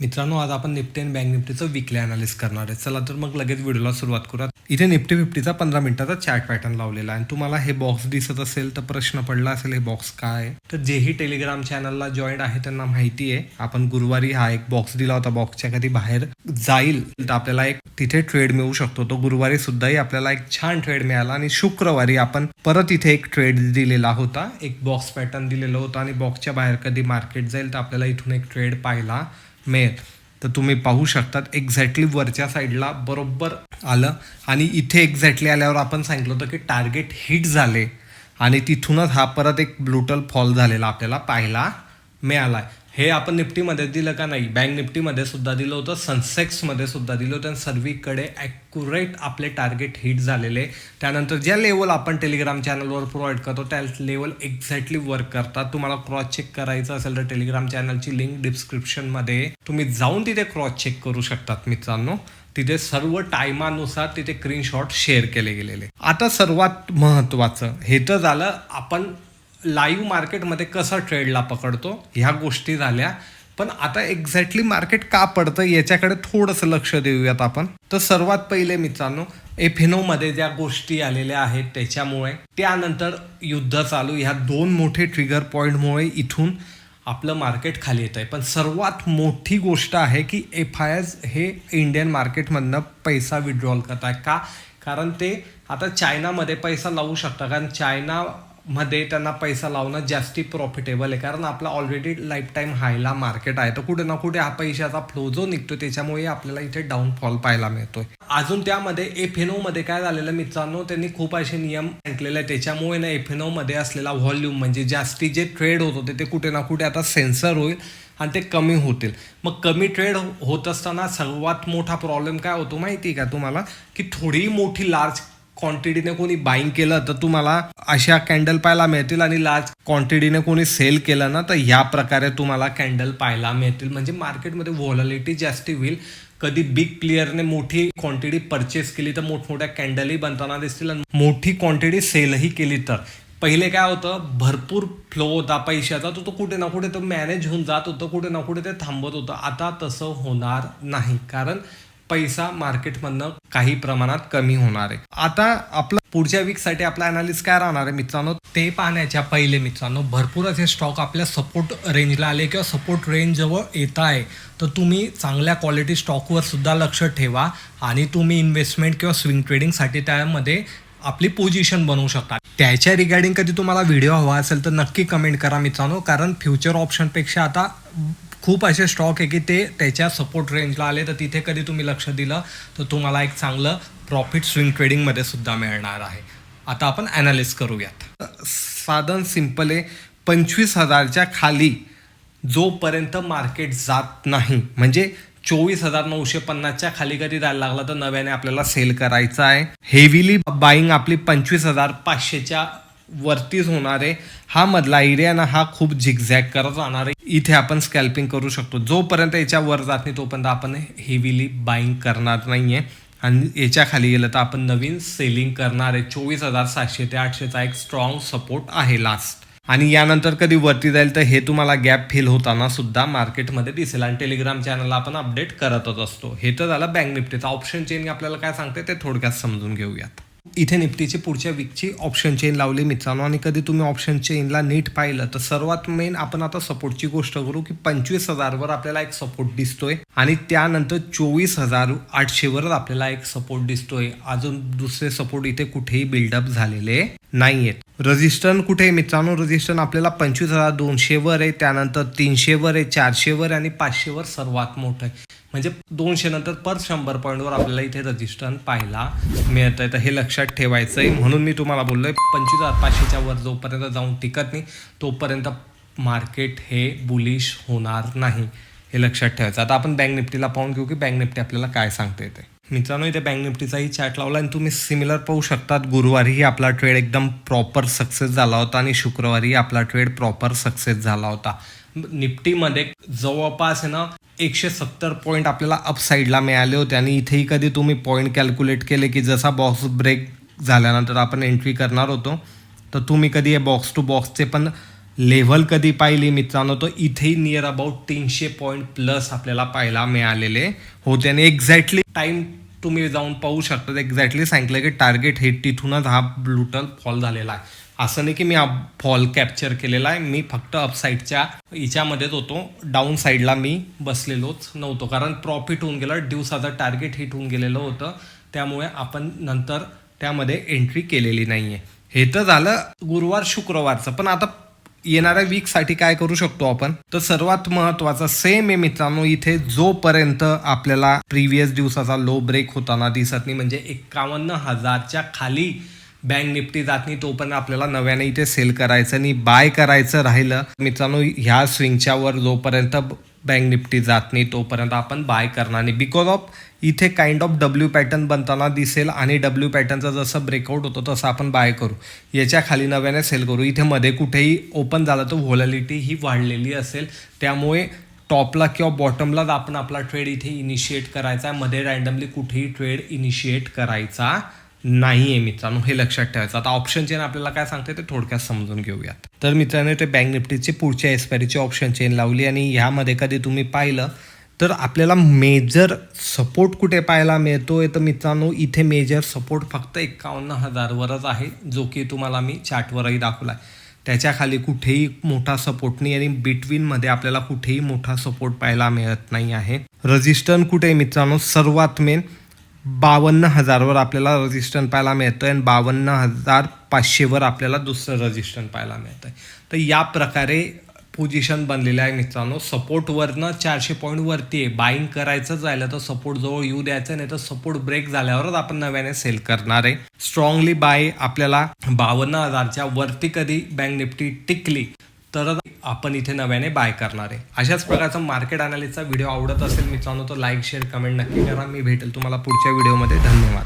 मित्रांनो आज आपण निफ्टी आणि बँक निफ्टीचं विकली अनालिस करणार आहे. चला तर मग लगेच व्हिडिओला सुरुवात करूया इथे निफ्टी फिफ्टीचा पंधरा मिनिटाचा चॅट पॅटर्न लावलेला आहे. आणि तुम्हाला हे बॉक्स दिसत असेल तर प्रश्न पडला असेल हे बॉक्स काय तर जेही टेलिग्राम चॅनलला जॉईन आहे त्यांना माहिती आहे आपण गुरुवारी हा एक बॉक्स दिला होता. बॉक्सच्या कधी बाहेर जाईल तर आपल्याला एक तिथे ट्रेड मिळू शकतो. तो गुरुवारी सुद्धाही आपल्याला एक छान ट्रेड मिळाला. आणि शुक्रवारी आपण परत इथे एक ट्रेड दिलेला होता. एक बॉक्स पॅटर्न दिलेला होता. आणि बॉक्सच्या बाहेर कधी मार्केट जाईल तर आपल्याला इथून एक ट्रेड पाहिला. मिळेल. तर तुम्ही पाहू शकतात एक्झॅक्टली वरच्या साईडला बरोबर आलं. आणि इथे एक्झॅक्टली आल्यावर आपण सांगितलं होतं की टार्गेट हिट झाले. आणि तिथूनच हा परत एक ब्लुटल फॉल झालेला आपल्याला पाहायला मिळाला आहे हे आपण निफ्टीमध्ये दिलं का नाही? बँक निफ्टीमध्ये सुद्धा दिलं होतं सनसेक्समध्ये सुद्धा दिलं होतं आणि सर्वीकडे ॲक्युरेट आपले टार्गेट हिट झालेले. त्यानंतर ज्या लेवल आपण टेलिग्राम चॅनलवर प्रोव्हाइड करतो त्या लेवल एक्झॅक्टली वर्क करतात. तुम्हाला क्रॉस चेक करायचं असेल तर टेलिग्राम चॅनलची लिंक डिस्क्रिप्शनमध्ये तुम्ही जाऊन तिथे क्रॉस चेक करू शकतात मित्रांनो. तिथे सर्व टायमानुसार तिथे स्क्रीनशॉट शेअर केले गेलेले. आता सर्वात महत्त्वाचं हे तर झालं आपण लाईव्ह मार्केटमध्ये कसं ट्रेडला पकडतो ह्या गोष्टी झाल्या. पण आता एक्झॅक्टली मार्केट का पडतं याच्याकडे थोडंसं लक्ष देऊयात आपण. तर सर्वात पहिले मित्रांनो एफेनोमध्ये ज्या गोष्टी आलेल्या आहेत त्याच्यामुळे त्यानंतर युद्ध चालू ह्या दोन मोठे ट्रिगर पॉईंटमुळे इथून आपलं मार्केट खाली येत आहे पण सर्वात मोठी गोष्ट आहे की एफ आय एस हे इंडियन मार्केटमधनं पैसा विड्रॉल करत आहे का? कारण ते आता चायनामध्ये पैसा लावू शकता. कारण चायना मध्ये त्यांना पैसा लावणं जास्ती प्रॉफिटेबल आहे. कारण आपला ऑलरेडी लाईफ टाईम हायला मार्केट आहे. तर कुठे ना कुठे हा पैशाचा फ्लो जो निघतो त्याच्यामुळे आपल्याला इथे डाऊनफॉल पाहायला मिळतोय. अजून त्यामध्ये एफएनओ मध्ये काय झालेलं मित्रांनो त्यांनी खूप असे नियम ऐकलेले आहेत. त्याच्यामुळे ना एफएनओ मध्ये असलेला व्हॉल्यूम म्हणजे जास्ती जे ट्रेड होत होते ते कुठे ना कुठे आता सेन्सर होईल आणि ते कमी होतील. मग कमी ट्रेड होत असताना सर्वात मोठा प्रॉब्लेम काय होतो माहिती आहे का तुम्हाला? की थोडी मोठी लार्ज क्वांटिटीने कोणी बाईंग केलं तर तुम्हाला अशा कॅन्डल पाहायला मिळतील आणि लार्ज क्वांटिटीने कोणी सेल केलं ना तर ह्या प्रकारे तुम्हाला कॅन्डल पाहायला मिळतील. म्हणजे मार्केटमध्ये व्हॉलॅलिटी जास्ती होईल. कधी बिग प्लेयरने मोठी क्वांटिटी परचेस केली तर मोठमोठ्या कॅन्डलही बनताना दिसतील आणि मोठी क्वांटिटी सेलही केली तर. पहिले काय होतं भरपूर फ्लो होता पैशाचा तो तो कुठे ना कुठे तो मॅनेज होऊन जात होतं कुठे ना कुठे ते थांबत होतं. आता तसं होणार नाही कारण पैसा मार्केटमधनं काही प्रमाणात कमी होणार आहे. आता आपलं पुढच्या वीकसाठी आपला अनालिस काय राहणार आहे मित्रांनो? ते पाहण्याच्या पहिले मित्रांनो भरपूर असे स्टॉक आपल्या सपोर्ट रेंजला आले किंवा सपोर्ट रेंज जवळ येत आहे. तर तुम्ही चांगल्या क्वालिटी स्टॉकवर सुद्धा लक्ष ठेवा आणि तुम्ही इन्व्हेस्टमेंट किंवा स्विंग ट्रेडिंगसाठी त्यामध्ये आपली पोझिशन बनवू शकता. त्याच्या रिगार्डिंग कधी तुम्हाला व्हिडिओ हवा असेल तर नक्की कमेंट करा मित्रांनो कारण फ्युचर ऑप्शनपेक्षा आता खूप असे स्टॉक आहे की ते त्याच्या सपोर्ट रेंजला आले तर तिथे कधी तुम्ही लक्ष दिलं तर तुम्हाला एक चांगलं प्रॉफिट स्विंग ट्रेडिंगमध्ये सुद्धा मिळणार आहे. आता आपण ॲनालिस करूयात. साधन सिंपल आहे पंचवीस हजारच्या खाली जोपर्यंत मार्केट जात नाही म्हणजे चोवीस हजार नऊशे पन्नासच्या खाली कधी जायला लागला तर नव्याने आपल्याला सेल करायचं आहे. हेविली बाईंग आपली पंचवीस हजार पाचशेच्या वरतीच होणार आहे. हा मधला एरिया ना हा खूप झिगझॅग करत राहणार आहे. इथे आपण स्कॅल्पिंग करू शकतो. जोपर्यंत याच्या वर जात नाही तोपर्यंत आपण हेवीली बाईंग करणार नाही आहे आणि याच्या खाली गेलं तर आपण नवीन सेलिंग करणार आहे. चोवीस हजार सातशे ते आठशेचा एक स्ट्रॉंग सपोर्ट आहे लास्ट आणि यानंतर कधी वरती जाईल तर हे तुम्हाला गॅप फिल होताना सुद्धा मार्केटमध्ये दिसेल. आणि टेलिग्राम चॅनलला आपण अपडेट करतच असतो. हे तर झालं बँक निफ्टीचा ऑप्शन चेन आपल्याला काय सांगते ते थोडक्यात समजून घेऊयात. इथे निफ्टीची पुढच्या वीकची ऑप्शन चेन लावली मित्रांनो. आणि कधी तुम्ही ऑप्शन चेनला नीट पाहिलं तर सर्वात मेन आपण आता सपोर्टची गोष्ट करू की पंचवीस हजारवर आपल्याला एक सपोर्ट दिसतोय. आणि त्यानंतर चोवीस हजार आठशेवरच आपल्याला एक सपोर्ट दिसतोय. अजून दुसरे सपोर्ट इथे कुठेही बिल्डअप झालेले नाहीयेत. रजिस्टन कुठे आहे मित्रांनो? रजिस्टन आपल्याला पंचवीस हजार दोनशेवर आहे त्यानंतर तीनशेवर आहे चारशेवर आणि पाचशेवर सर्वात मोठं आहे. म्हणजे दोनशे नंतर पर शंभर पॉईंटवर आपल्याला इथे रजिस्ट्रन पाहायला मिळत आहे तर हे लक्षात ठेवायचं आहे म्हणून मी तुम्हाला बोललो आहे पंचवीस हजार पाचशेच्या वर जोपर्यंत जाऊन टिकत नाही तोपर्यंत मार्केट हे बुलिश होणार नाही. हे लक्षात ठेवायचं. आता आपण बँक निफ्टीला पाहून घेऊ की बँक निफ्टी आपल्याला काय सांगते ते. मित्रांनो इथे बँक निफ्टीचाही चॅट लावला आणि तुम्ही सिमिलर पाहू शकतात. गुरुवारीही आपला ट्रेड एकदम प्रॉपर सक्सेस झाला होता आणि शुक्रवारी आपला ट्रेड प्रॉपर सक्सेस झाला होता. निफ्टीमध्ये जवळपास आहे ना एकशे सत्तर पॉईंट आपल्याला अपसाईडला मिळाले होते. आणि इथेही कधी तुम्ही पॉईंट कॅल्क्युलेट केले की जसा बॉक्स ब्रेक झाल्यानंतर आपण एंट्री करणार होतो तर तुम्ही कधी हे बॉक्स टू बॉक्सचे पण लेव्हल कधी पाहिली मित्रांनो? तो इथेही नियर अबाउट तीनशे पॉईंट प्लस आपल्याला पाहायला मिळालेले होते. आणि एक्झॅक्टली टाइम तुम्ही जाऊन पाहू शकता. एक्झॅक्टली सांगितलं की टार्गेट हिट तिथूनच हा ब्लुटल फॉल झालेला आहे. असं नाही की मी फॉल कॅप्चर केलेला आहे. मी फक्त अपसाईडच्या हिच्यामध्येच होतो. डाऊन साईडला मी बसलेलोच नव्हतो. कारण प्रॉफिट होऊन गेलं. दिवसाचं टार्गेट हिट होऊन गेलेलं होतं. त्यामुळे आपण नंतर त्यामध्ये एंट्री केलेली नाही आहे हे तर झालं गुरुवार शुक्रवारचं. पण आता येणाऱ्या वीकसाठी काय करू शकतो आपण? तर सर्वात महत्वाचं सेम आहे मित्रांनो इथे जोपर्यंत आपल्याला प्रिव्हियस दिवसाचा लो ब्रेक होताना दिसत नाही म्हणजे एकावन्न हजारच्या खाली बँक निफ्टी जात नाही तोपर्यंत आपल्याला नव्याने इथे सेल करायचं आणि बाय करायचं राहिलं. मित्रांनो ह्या स्विंगच्या वर जोपर्यंत बँक निफ्टी जात नाही तोपर्यंत आपण बाय करणार नाही. बिकॉज ऑफ इथे काइंड ऑफ डब्ल्यू पॅटर्न बनताना दिसेल आणि डब्ल्यू पॅटर्नचा जसं ब्रेकआउट होतो तसं आपण बाय करू. याच्या खाली नव्याने सेल करू. इथे मध्ये कुठेही ओपन झालं तर व्होलॅलिटी ही वाढलेली असेल. त्यामुळे टॉपला किंवा बॉटमलाच आपण आपला ट्रेड इथे इनिशिएट करायचा आहे. मध्ये रँडमली कुठेही ट्रेड इनिशिएट करायचा नाही आहे मित्रांनो हे लक्षात ठेवायचं. आता ऑप्शन चेन आपल्याला काय सांगते ते थोडक्यात समजून घेऊयात. तर मित्रांनो ते बँक निफ्टीची पुढच्या एक्सपायरीची ऑप्शन चेन लावली आणि ह्यामध्ये कधी तुम्ही पाहिलं तर आपल्याला मेजर सपोर्ट कुठे पाहायला मिळतोय? तर मित्रांनो इथे मेजर सपोर्ट फक्त एकावन्न हजारवरच आहे जो की तुम्हाला मी चार्टवरही दाखवला आहे त्याच्याखाली कुठेही मोठा सपोर्ट नाही आणि बिटवीनमध्ये आपल्याला कुठेही मोठा सपोर्ट पाहायला मिळत नाही आहे. रजिस्टन कुठे आहे मित्रांनो? सर्वात मेन बावन्न हजारवर आपल्याला रजिस्टन पाहायला मिळतं आणि बावन्न हजार पाचशेवर आपल्याला दुसरं रजिस्टन पाहायला मिळतं तर या प्रकारे पोझिशन बनलेलं आहे मित्रांनो. सपोर्टवरनं चारशे पॉईंट वरती आहे. बाईंग करायचंच राहिलं तर सपोर्ट जवळ येऊ द्यायचं नाही तर सपोर्ट ब्रेक झाल्यावरच आपण नव्याने सेल करणार आहे. स्ट्रॉंगली बाय आपल्याला बावन्न हजारच्या वरती कधी बँक निफ्टी टिकली तरच आपण इथे नव्याने बाय करणार आहे. अशाच प्रकारचा मार्केट अनालिसचा व्हिडिओ आवडत असेल मित्रांनो तर लाईक शेअर कमेंट नक्की करा. मी भेटेल तुम्हाला पुढच्या व्हिडिओमध्ये धन्यवाद.